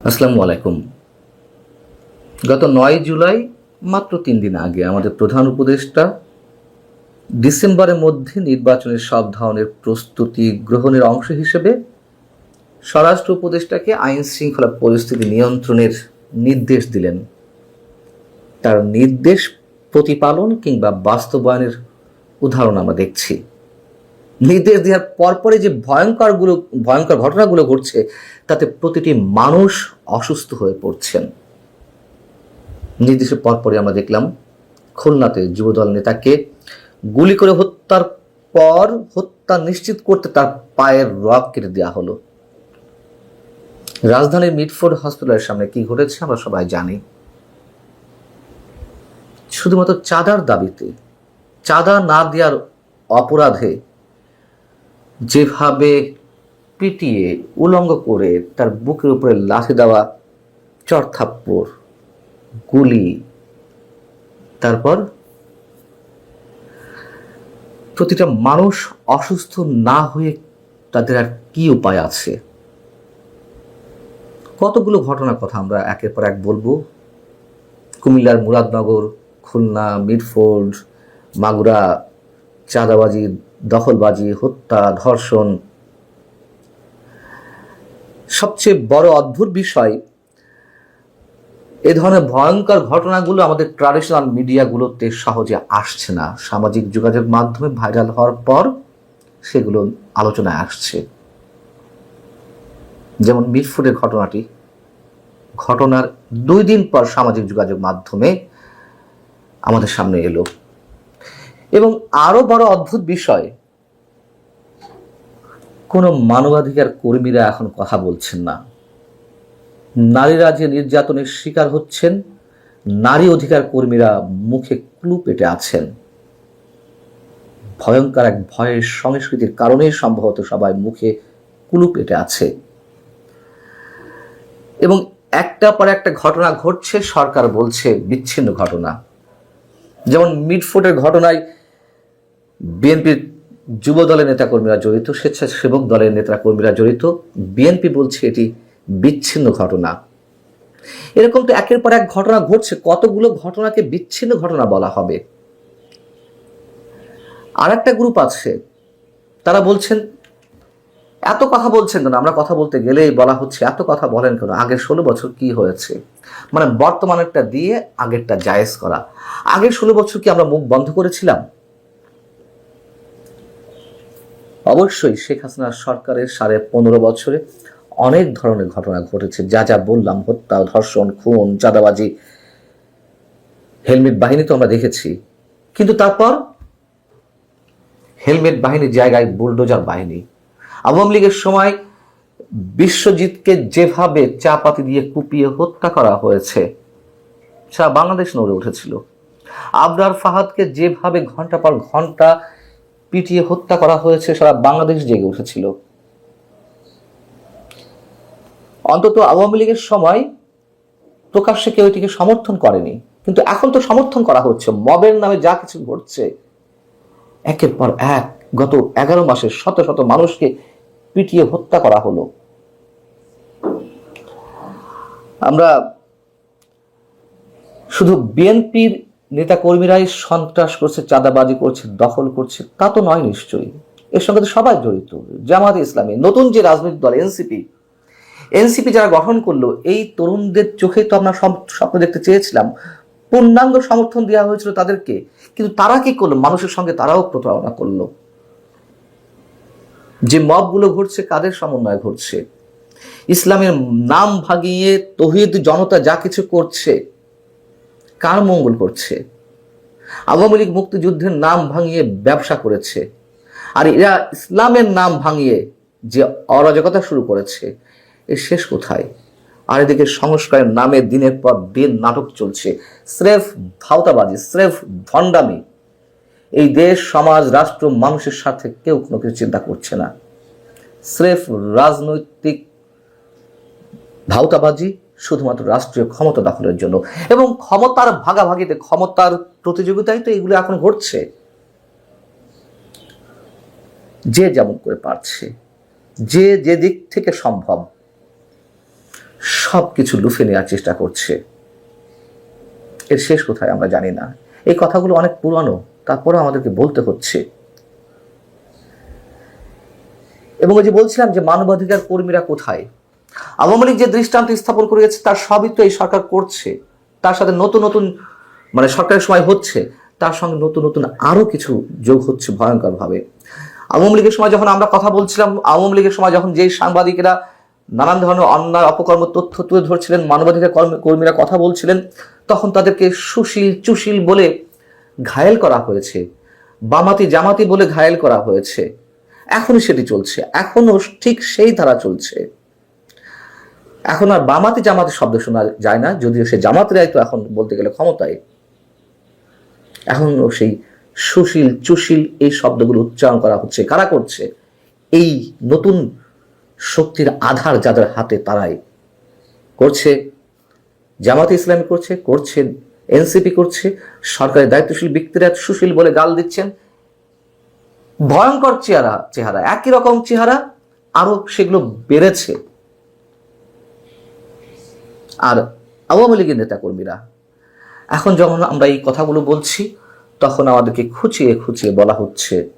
আসসালামু আলাইকুম। গত নয় জুলাই, মাত্র তিন দিন আগে, আমাদের প্রধান উপদেষ্টা ডিসেম্বরের মধ্যে নির্বাচনের সব ধরনের প্রস্তুতি গ্রহণের অংশ হিসেবে স্বরাষ্ট্র উপদেষ্টাকে আইন শৃঙ্খলা পরিস্থিতি নিয়ন্ত্রণের নির্দেশ দিলেন। তার নির্দেশ প্রতিপালন কিংবা বাস্তবায়নের উদাহরণ আমরা দেখছি। নির্দেশ দেওয়ার পরপরে যে ভয়ঙ্করগুলো, ভয়ঙ্কর ঘটনাগুলো ঘটছে, তাতে প্রতিটি মানুষ অসুস্থ হয়ে পড়ছেন। নির্দেশের পরপরই আমরা দেখলাম, খুলনাতে যুবদল নেতাকে গুলি করে হত্যার পর হত্যা নিশ্চিত করতে তার পায়ের রক কেটে দেওয়া হলো। রাজধানীর মিটফোর্ড হসপিটালের সামনে কি ঘটেছে আমরা সবাই জানি। শুধুমাত্র চাঁদার দাবিতে, চাঁদা না দেওয়ার অপরাধে যেভাবে পিটিয়ে উলঙ্গ করে তার বুকের উপরে লাথি দেওয়া চড়থাপ্পড় গুলি, তারপর প্রতিটা মানুষ অসুস্থ না হয়ে তাদের আর কি উপায় আছে? কতগুলো ঘটনার কথা আমরা একের পর এক বলব? কুমিল্লার মুরাদনগর, খুলনা মিডফোর্ড মাগুরা চাঁদাবাজি, দখলবাজি, হত্যা, ধর্ষণ। সবচেয়ে বড় অদ্ভুত বিষয়, এ ধরনের ভয়ঙ্কর ঘটনাগুলো আমাদের ট্রাডিশনাল মিডিয়াগুলোতে সহজে আসছে না। সামাজিক যোগাযোগ মাধ্যমে ভাইরাল হওয়ার পর সেগুলো আলোচনায় আসছে। যেমন মিরফুডের ঘটনাটি, ঘটনার দুই দিন পর সামাজিক যোগাযোগ মাধ্যমে আমাদের সামনে এলো। এবং আরও বড় অদ্ভুত বিষয়, কোনো মানবাধিকার কর্মীরা এখন কথা বলছেন না। নারীরা যে নির্যাতনের শিকার হচ্ছেন, নারী অধিকার কর্মীরা মুখে ক্লু পেটে আছেন। ভয়ঙ্কর এক ভয়ের সংস্কৃতির কারণে সম্ভবত সবাই মুখে কুলু পেটে আছে। এবং একটা পর একটা ঘটনা ঘটছে, সরকার বলছে বিচ্ছিন্ন ঘটনা। যেমন মিডফোর্ডের ঘটনায় বিএনপির যুব দলের নেতাকর্মীরা জড়িত, স্বেচ্ছাসেবক দলের নেতা কর্মীরা জড়িত। বিএনপি বলছে এটি বিচ্ছিন্ন ঘটনা। এরকম তো একের পর এক ঘটনা ঘটছে। কতগুলো ঘটনাকে বিচ্ছিন্ন ঘটনা বলা হবে? আর একটা গ্রুপ আছে, তারা বলছেন, এত কথা বলছেন কেন? আমরা কথা বলতে গেলেই বলা হচ্ছে, এত কথা বলেন কেন? আগের ষোলো বছর কি হয়েছে? মানে বর্তমানেরটা দিয়ে আগেরটা জায়েজ করা। আগের ষোলো বছর কি আমরা মুখ বন্ধ করেছিলাম? অবশ্যই শেখ হাসিনার সরকারের সাড়ে পনেরো বছরে অনেক ধরনের ঘটনা ঘটেছে। যা যা বললাম, হত্যা, ধর্ষণ, খুন, চাঁদাবাজি, হেলমেট বাহিনী তো আমরা দেখেছি। কিন্তু তারপর হেলমেট বাহিনীর জায়গায় বুলডোজার বাহিনী। আওয়ামী লীগের সময় বিশ্বজিৎকে যেভাবে চাপাতি দিয়ে কুপিয়ে হত্যা করা হয়েছে, সারা বাংলাদেশ নড়ে উঠেছিল। আবরার ফাহাদকে যেভাবে ঘণ্টা পর ঘণ্টা পিটিয়ে হত্যা করা হয়েছে, সারা বাংলাদেশ জেগে উঠেছিল। অন্তত আওয়ামী লীগের সময় প্রকাশ্যে কেউ এটিকে সমর্থন করেনি। কিন্তু এখন তো সমর্থন করা হচ্ছে। মবের নামে যা কিছু ঘটছে, একের পর এক গত এগারো মাসে শত শত মানুষকে পিটিয়ে হত্যা করা হলো। আমরা শুধু বিএনপির নেতা কর্মীরাই সন্ত্রাস করছে, চাঁদাবাজি করছে, দখল করছে, তা তো নয় নিশ্চয়ই। এর সঙ্গে তো সবাই জড়িত, জামাত ইসলামী, নতুন যে রাজনৈতিক দল, এনসিপি। এনসিপি যারা গঠন করল, এই তরুণদের চোখে তো আমরা স্বপ্ন দেখতে চেয়েছিলাম। পূর্ণাঙ্গ সমর্থন দেওয়া হয়েছিল তাদেরকে, কিন্তু তারা কি করল? মানুষের সঙ্গে তারাও প্রতারণা করল। যে মবগুলো ঘটছে, কাদের সমন্বয় ঘটছে? ইসলামের নাম ভাগিয়ে তহিদ জনতা যা কিছু করছে কার মঙ্গল করছে? আওয়ামী লীগ মুক্তিযুদ্ধের নাম ভাঙিয়ে ব্যবসা করেছে। আর এরা ইসলামের নাম ভাঙিয়ে যে অরাজকতা শুরু করেছে এর শেষ কোথায়? আর এদিকে সংস্কারের নামে দিনের পর দিন নাটক চলছে। স্রেফ ধাওতাবাজি স্রেফ ভণ্ডামি। এই দেশ, সমাজ, রাষ্ট্র, মানুষের সাথে কেউ কোনো কিছু চিন্তা করছে না। স্রেফ রাজনৈতিক ভাওতাবাজি শুধুমাত্র রাষ্ট্রীয় ক্ষমতা দখলের জন্য। এবং ক্ষমতার ভাগাভাগিতে ক্ষমতার প্রতিযোগিতায় তো এগুলো এখন ঘটছে। যে যেমন করে পারছে, যে যে দিক থেকে সম্ভব সব কিছু লুফে নেওয়ার চেষ্টা করছে। এর শেষ কোথায় আমরা জানি না। এই কথাগুলো অনেক পুরানো তারপরে আমাদেরকে বলতে হচ্ছে। এবং ওই যে বলছিলাম যে মানবাধিকার কর্মীরা কোথায়? আওয়ামী লীগ যে দৃষ্টান্ত স্থাপন করেছে তার সবই তো এই সরকার করছে। তার সাথে নতুন নতুন মানে সরকারের সময় হচ্ছে, তার সঙ্গে নতুন নতুন আরও কিছু যোগ হচ্ছে ভয়ঙ্কর ভাবে আওয়ামী লীগের সময় যখন আমরা কথা বলছিলাম, আওয়ামী লীগের সময় যখন যেই সাংবাদিকেরা নানান ধরনের অন্যায়, অপকর্ম, তথ্য তুলে ধরছিলেন, মানবাধিকার কর্মী- কর্মীরা কথা বলছিলেন, তখন তাদেরকে সুশীল, চুশীল বলে ঘায়েল করা হয়েছে। বামাতি, জামাতি বলে ঘায়েল করা হয়েছে। এখনই সেটি চলছে। এখনও ঠিক সেই ধারা চলছে। এখন আর বামাতি জামাতি শব্দ শোনা যায় না, যদিও সে জামাতিরাই তো এখন বলতে গেলে ক্ষমতায়। এখনও সেই সুশীল, চুশীল এই শব্দগুলো উচ্চারণ করা হচ্ছে, কারা করছে? এই নতুন শক্তির আধার যাদের হাতে তারাই করছে, জামাতে ইসলামী করছে করছে, এনসিপি করছে, সরকারের দায়িত্বশীল ব্যক্তিরা সুশীল বলে গাল দিচ্ছেন। ভয়ঙ্কর চেহারা চেহারা, একই রকম চেহারা, আরও সেগুলো বেড়েছে। আর আওয়ামী লীগের নেতাকর্মীরা। এখন যখন আমরা এই কথাগুলো বলছি, তখন আমাদেরকে খুঁচিয়ে খুঁচিয়ে বলা হচ্ছে,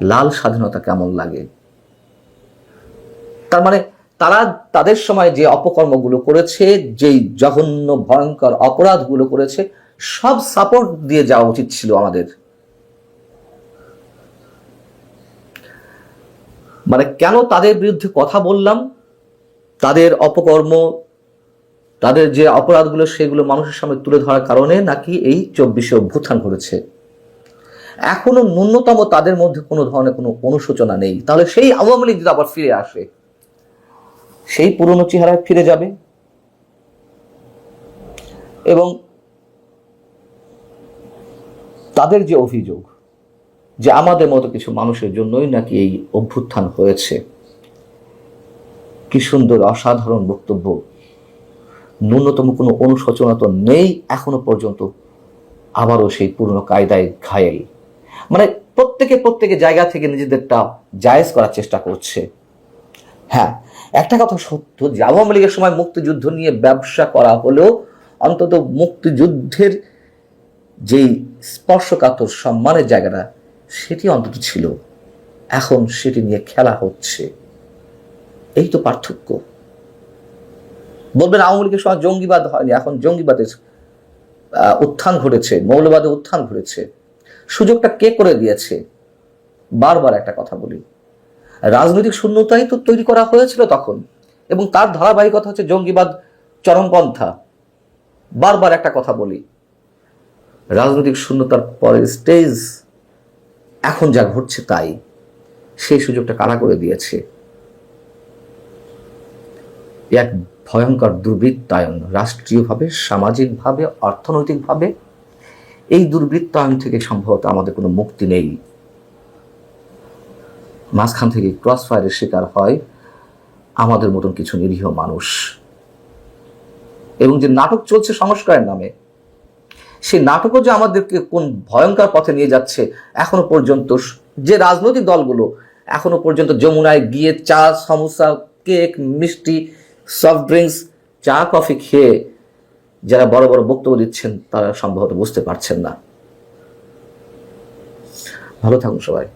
লাল স্বাধীনতা কেমন লাগে? তার মানে তারা তাদের সময় যে অপকর্মগুলো করেছে, যেই জঘন্য, ভয়ঙ্কর অপরাধগুলো করেছে, সব সাপোর্ট দিয়ে যাওয়া উচিত ছিল আমাদের। মানে কেন তাদের বিরুদ্ধে কথা বললাম? তাদের অপকর্ম তাদের যে অপরাধগুলো, সেগুলো মানুষের সামনে তুলে ধরার কারণে নাকি এই চব্বিশে অভ্যুত্থান করেছে এখনও ন্যূনতম তাদের মধ্যে কোনো ধরনের কোনো অনুশোচনা নেই। তাহলে সেই আওয়ামী লীগ যদি আবার ফিরে আসে, সেই পুরনো চেহারায় ফিরে যাবে? এবং তাদের যে অভিযোগ যে আমাদের মতো কিছু মানুষের জন্যই নাকি এই অভ্যুত্থান হয়েছে, কি সুন্দর, অসাধারণ বক্তব্য। ন্যূনতম কোনো অনুশোচনা তো নেই, এখনও পর্যন্ত আবারও সেই পুরনো কায়দায় ঘায়েল। মানে প্রত্যেকে প্রত্যেকে জায়গা থেকে নিজেদেরটা জায়েজ করার চেষ্টা করছে। হ্যাঁ একটা কথা সত্য, যে আওয়ামী লীগের সময় মুক্তিযুদ্ধ নিয়ে ব্যবসা করা হলেও অন্তত মুক্তিযুদ্ধের যেই স্পর্শকাতর সম্মানের জায়গাটা, সেটি অন্তত ছিল। এখন সেটি নিয়ে খেলা হচ্ছে। এই তো পার্থক্য। বলবেন আওয়ামী লীগের সময় জঙ্গিবাদ হয়নি, এখন জঙ্গিবাদের উত্থান ঘটেছে মৌলবাদের উত্থান ঘটেছে। সুযোগটা কে করে দিয়েছে? বারবার একটা কথা বলি। রাজনৈতিক শূন্যতাই তো তৈরি করা হয়েছিল তখন, এবং তার ধারাবাহিকতা হচ্ছে জঙ্গিবাদ, চরমপন্থা। বারবার একটা কথা বলি। রাজনৈতিক শূন্যতার পরের স্টেজ এখন যা ঘটছে তাই। সেই সুযোগটা কারা করে দিয়েছে? এক ভয়ঙ্কর দুর্বৃত্তায়ন, রাষ্ট্রীয়ভাবে, সামাজিকভাবে, অর্থনৈতিকভাবে। এই দুর্বৃত্তায়ন থেকে সম্ভবত আমাদের কোনো মুক্তি নেই। মাঝখান থেকে ক্রস ফায়ারের শিকার হয় আমাদের মতন কিছু নিরীহ মানুষ। এবং যে নাটক চলছে সংস্কারের নামে, সেই নাটকও যে আমাদেরকে কোন ভয়ঙ্কর পথে নিয়ে যাচ্ছে এখনও পর্যন্ত, যে রাজনৈতিক দলগুলো এখনও পর্যন্ত যমুনায় গিয়ে চা, সমোসা, কেক, মিষ্টি সফট ড্রিঙ্কস চা কফি খেয়ে যারা বড় বড় বক্তব্য দিচ্ছেন, তারা সম্ভবত বুঝতে পারছেন না। ভালো থাকুন সবাই।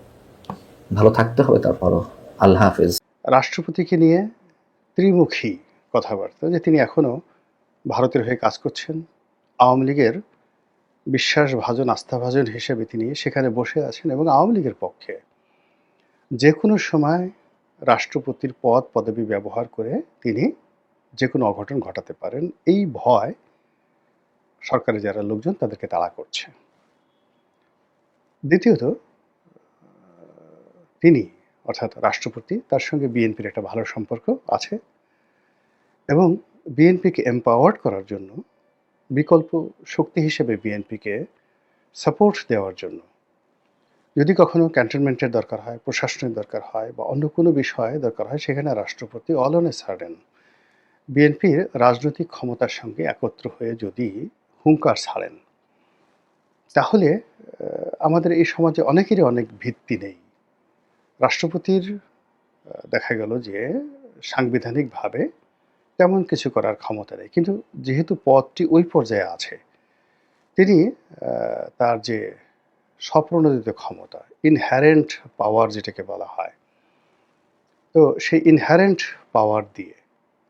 ভালো থাকতে হবে তারপরও। আল্লাহ হাফিজ। রাষ্ট্রপতিকে নিয়ে ত্রিমুখী কথাবার্তা, যে তিনি এখনও ভারতের হয়ে কাজ করছেন। আওয়ামী লীগের বিশ্বাসভাজন, আস্থাভাজন হিসেবে তিনি সেখানে বসে আছেন এবং আওয়ামী লীগের পক্ষে যে কোনো সময় রাষ্ট্রপতির পদ, পদবি ব্যবহার করে তিনি যে কোনো অঘটন ঘটাতে পারেন। এই ভয় সরকারের যারা লোকজন, তাদেরকে তাড়া করছে। দ্বিতীয়ত তিনি অর্থাৎ রাষ্ট্রপতি, তার সঙ্গে বিএনপির একটা ভালো সম্পর্ক আছে এবং বিএনপিকে এম্পাওয়ার্ড করার জন্য, বিকল্প শক্তি হিসেবে বিএনপিকে সাপোর্ট দেওয়ার জন্য যদি কখনো ক্যান্টনমেন্টের দরকার হয়, প্রশাসনের দরকার হয় বা অন্য কোনো বিষয়ে দরকার হয়, সেখানে রাষ্ট্রপতি অল অন এ সার্ডেন বিএনপির রাজনৈতিক ক্ষমতার সঙ্গে একত্র হয়ে যদি হুঙ্কার ছাড়েন, তাহলে আমাদের এই সমাজে অনেকেরই অনেক ভিত্তি নেই। রাষ্ট্রপতির দেখা গেল যে সাংবিধানিকভাবে তেমন কিছু করার ক্ষমতা নেই, কিন্তু যেহেতু পদটি ওই পর্যায়ে আছে, তিনি তার যে স্বপ্রণোদিত ক্ষমতা ইনহ্যারেন্ট পাওয়ার যেটাকে বলা হয়। তো সেই ইনহ্যারেন্ট পাওয়ার দিয়ে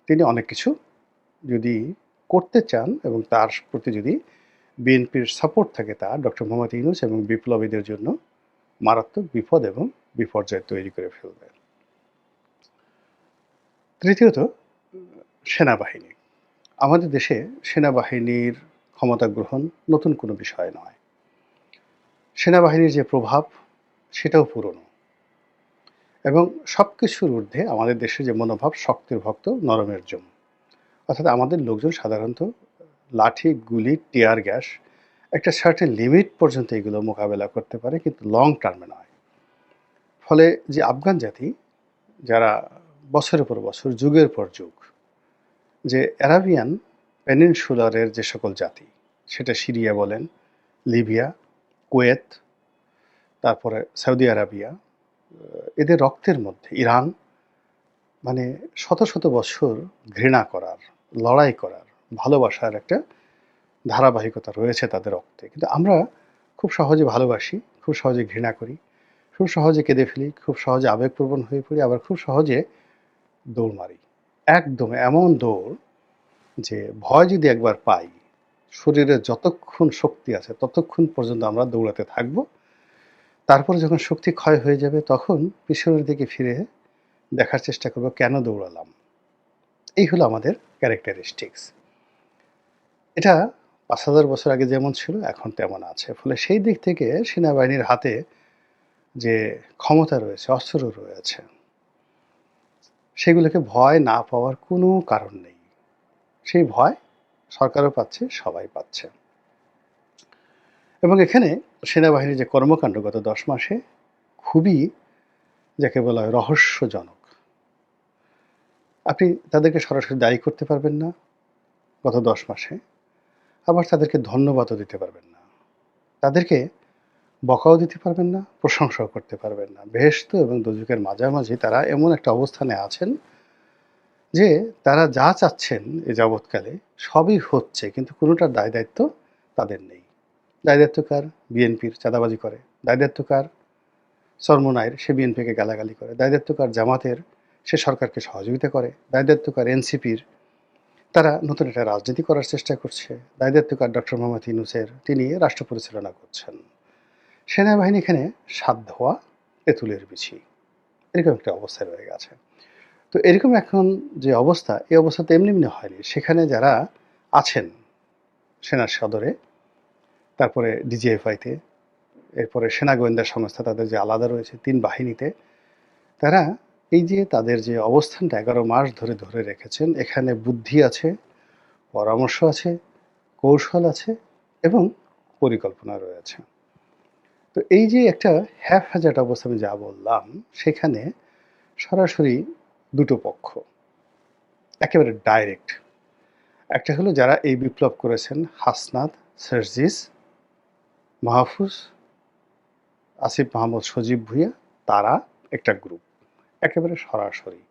তিনি অনেক কিছু যদি করতে চান এবং তার প্রতি যদি বিএনপির সাপোর্ট থাকে তা ডক্টর মোহাম্মদ ইউনুস এবং বিপ্লবীদের জন্য মারাত্মক বিপদ এবং বিপর্যয় তৈরি করে ফেলবে তৃতীয়ত, সেনাবাহিনী। আমাদের দেশে সেনাবাহিনীর ক্ষমতা গ্রহণ নতুন কোনো বিষয় নয়। সেনাবাহিনীর যে প্রভাব, সেটাও পুরনো। এবং সব কিছুর ঊর্ধ্বে আমাদের দেশে যে মনোভাব, শক্তির ভক্ত নরমের জম। অর্থাৎ আমাদের লোকজন সাধারণত লাঠি, গুলি, টিয়ার গ্যাস, একটা সার্টেন লিমিট পর্যন্ত এগুলো মোকাবেলা করতে পারে, কিন্তু লং টার্মে নয়। ফলে যে আফগান জাতি, যারা বছরের পর বছর, যুগের পর যুগ, যে অ্যারাবিয়ান পেনিনসুলারের যে সকল জাতি, সেটা সিরিয়া বলেন, লিবিয়া কুয়েত, তারপরে সৌদি আরাবিয়া এদের রক্তের মধ্যে ইরান মানে শত শত বছর ঘৃণা করার, লড়াই করার, ভালোবাসার একটা ধারাবাহিকতা রয়েছে তাদের রক্তে। কিন্তু আমরা খুব সহজে ভালোবাসি, খুব সহজে ঘৃণা করি, খুব সহজে কেঁদে ফেলি, খুব সহজে আবেগপ্রবণ হয়ে পড়ি, আবার খুব সহজে দৌড় মারি। একদম এমন দৌড় যে ভয় যদি একবার পাই শরীরে যতক্ষণ শক্তি আছে, ততক্ষণ পর্যন্ত আমরা দৌড়াতে থাকব। তারপরে যখন শক্তি ক্ষয় হয়ে যাবে, তখন পিছনের দিকে ফিরে দেখার চেষ্টা করব, কেন দৌড়ালাম? এই হলো আমাদের ক্যারেক্টারিস্টিক্স এটা পাঁচ হাজার বছর আগে যেমন ছিল, এখন তেমন আছে। ফলে সেই দিক থেকে সেনাবাহিনীর হাতে যে ক্ষমতা রয়েছে, অস্ত্র রয়েছে, সেগুলোকে ভয় না পাওয়ার কোনো কারণ নেই। সেই ভয় সরকারও পাচ্ছে, সবাই পাচ্ছে। এবং এখানে সেনাবাহিনীর যে কর্মকাণ্ড গত দশ মাসে খুবই যাকে বলা হয় রহস্যজনক। আপনি তাদেরকে সরাসরি দায়ী করতে পারবেন না গত দশ মাসে, আবার তাদেরকে ধন্যবাদও দিতে পারবেন না। তাদেরকে বকাও দিতে পারবেন না, প্রশংসাও করতে পারবেন না। বেহেস্ত এবং দুজুকের মাঝামাঝি তারা এমন একটা অবস্থানে আছেন যে তারা যা চাচ্ছেন এ যাবৎকালে সবই হচ্ছে, কিন্তু কোনোটার দায় দায়িত্ব তাদের নেই। দায় দায়িত্ব কার? বিএনপির চাঁদাবাজি করে। দায় দায়িত্ব কার? সে বিএনপিকে গালাগালি করে। দায় দায়িত্ব কার? জামাতের, সে সরকারকে সহযোগিতা করে। দায় দায়িত্ব কার? এনসিপির। তারা নতুন একটা রাজনীতি করার চেষ্টা করছে। দায় দায়িত্ব কার? ডক্টর মোহাম্মদ ইউনুসের। তিনি রাষ্ট্র পরিচালনা করছেন। সেনাবাহিনী এখানে সাত ধোয়া তেঁতুলের বিছি। এরকম একটা অবস্থায় রয়ে গেছে। তো এরকম এখন যে অবস্থা, এই অবস্থা তো এমনি এমনি হয়নি। সেখানে যারা আছেন সেনার সদরে, তারপরে ডিজিএফআইতে, এরপরে সেনা গোয়েন্দা সংস্থা তাদের যে আলাদা রয়েছে, তিন বাহিনীতে, তারা এই যে তাদের যে অবস্থানটা এগারো মাস ধরে ধরে রেখেছেন, এখানে বুদ্ধি আছে, পরামর্শ আছে, কৌশল আছে এবং পরিকল্পনা রয়েছে। তো এই যে একটা হ্যাফ হ্যাজার্ড অবস্থা আমি যা বললাম, সেখানে সরাসরি দুটো পক্ষ। একেবারে ডাইরেক্ট একটা হলো যারা এই বিপ্লব করেছেন, হাসনাত, সার্জিস, মাহফুজ, আসিফ মাহমুদ, সজীব ভুইয়া, তারা একটা গ্রুপ একেবারে সরাসরি।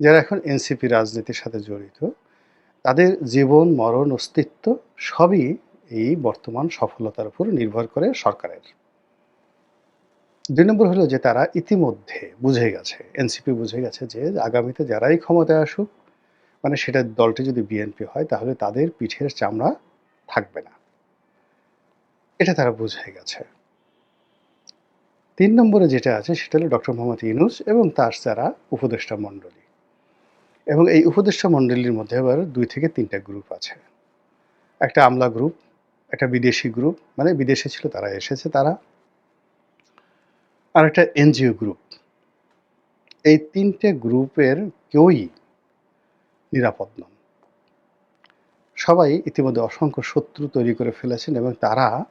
যারা এখন এনসিপি রাজনীতির সাথে জড়িত, তাদের জীবন, মরণ, অস্তিত্ব সবই এই বর্তমান সফলতার উপর নির্ভর করে সরকারের। দুই নম্বর হলো যে তারা ইতিমধ্যে বুঝে গেছে, এনসিপি বুঝে গেছে যে আগামীতে যারাই ক্ষমতায় আসুক মানে সেটা দলটি যদি বিএনপি হয় তাহলে তাদের পিঠের চামড়া থাকবে না। এটা তারা বুঝে গেছে। তিন নম্বরে যেটা আছে সেটা হলো ডক্টর মোহাম্মদ ইউনুস এবং তার যারা উপদেষ্টা মণ্ডলী। এবং এই উপদেষ্টা মণ্ডলীর মধ্যে আবার দুই থেকে তিনটা গ্রুপ আছে। একটা আমলা গ্রুপ, একটা বিদেশি গ্রুপ মানে বিদেশে ছিল তারা, এসেছে তারা। আর একটা এনজিও গ্রুপ এই তিনটে গ্রুপের কেউই নিরাপদ নন। সবাই ইতিমধ্যে অসংখ্য শত্রু তৈরি করে ফেলেছেন এবং তারা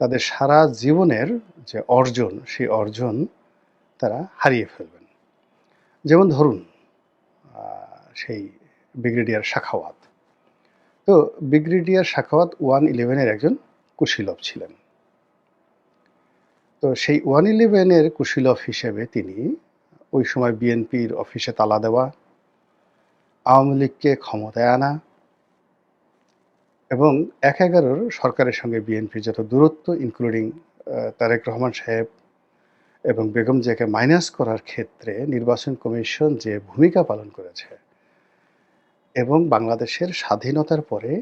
তাদের সারা জীবনের যে অর্জন, সেই অর্জন তারা হারিয়ে ফেলবেন। যেমন ধরুন সেই ব্রিগেডিয়ার শাখাওয়াত। তো ব্রিগেডিয়ার শাখাওয়াত ওয়ান ইলেভেনের একজন কুশীলভ ছিলেন। তো সেই ওয়ান ইলেভেনের কুশীলভ হিসেবে তিনি ওই সময় বিএনপির অফিসে তালা দেওয়া, আওয়ামী লীগকে ক্ষমতায় আনা এবং এক এগারোর সরকারের সঙ্গে বিএনপির যত দূরত্ব ইনক্লুডিং তারেক রহমান সাহেব এবং বেগম জিয়াকে মাইনাস করার ক্ষেত্রে নির্বাচন কমিশন যে ভূমিকা পালন করেছে এবং বাংলাদেশের স্বাধীনতার পরে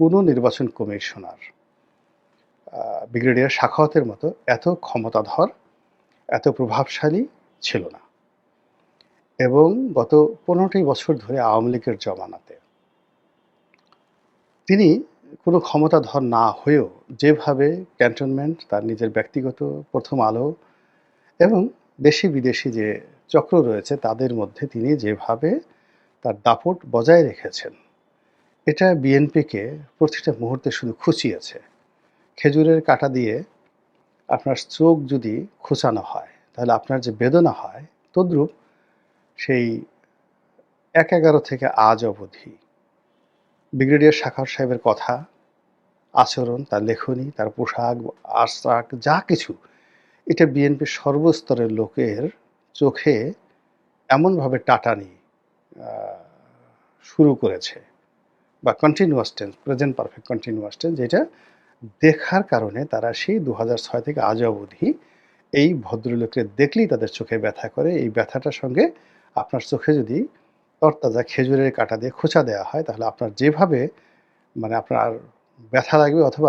কোনো নির্বাচন কমিশনার ব্রিগেডিয়ার শাখাওয়াতের মতো এত ক্ষমতাধর, এত প্রভাবশালী ছিল না। এবং গত পনেরোটি বছর ধরে আওয়ামী লীগের জমানাতে তিনি কোনো ক্ষমতাধর না হয়েও যেভাবে ক্যান্টনমেন্ট, তার নিজের ব্যক্তিগত প্রথম আলো এবং দেশি বিদেশি যে চক্র রয়েছে, তাদের মধ্যে তিনি যেভাবে তার দাপট বজায় রেখেছেন, এটা বিএনপিকে প্রতিটা মুহূর্তে শুধু খুঁচিয়েছে। খেজুরের কাটা দিয়ে আপনার চোখ যদি খোঁচানো হয়, তাহলে আপনার যে বেদনা হয়, তদ্রূপ সেই এক এগারো থেকে আজ অবধি ব্রিগেডিয়ার শাখার সাহেবের কথা, আচরণ, তার লেখনী, তার পোশাক আশ্রাক যা কিছু, এটা বিএনপির সর্বস্তরের লোকের চোখে এমনভাবে টাটানি শুরু করেছে। বা continuous tense present perfect continuous tense যেটা দেখার কারণে তারা সেই দু ছয় থেকে আজ অবধি এই ভদ্রলোককে দেখলেই তাদের চোখে ব্যথা করে। এই ব্যথাটার সঙ্গে আপনার চোখে যদি তরতাজা খেজুরের কাটা দিয়ে খোঁচা দেওয়া হয়, তাহলে আপনার যেভাবে মানে আপনার ব্যথা লাগবে অথবা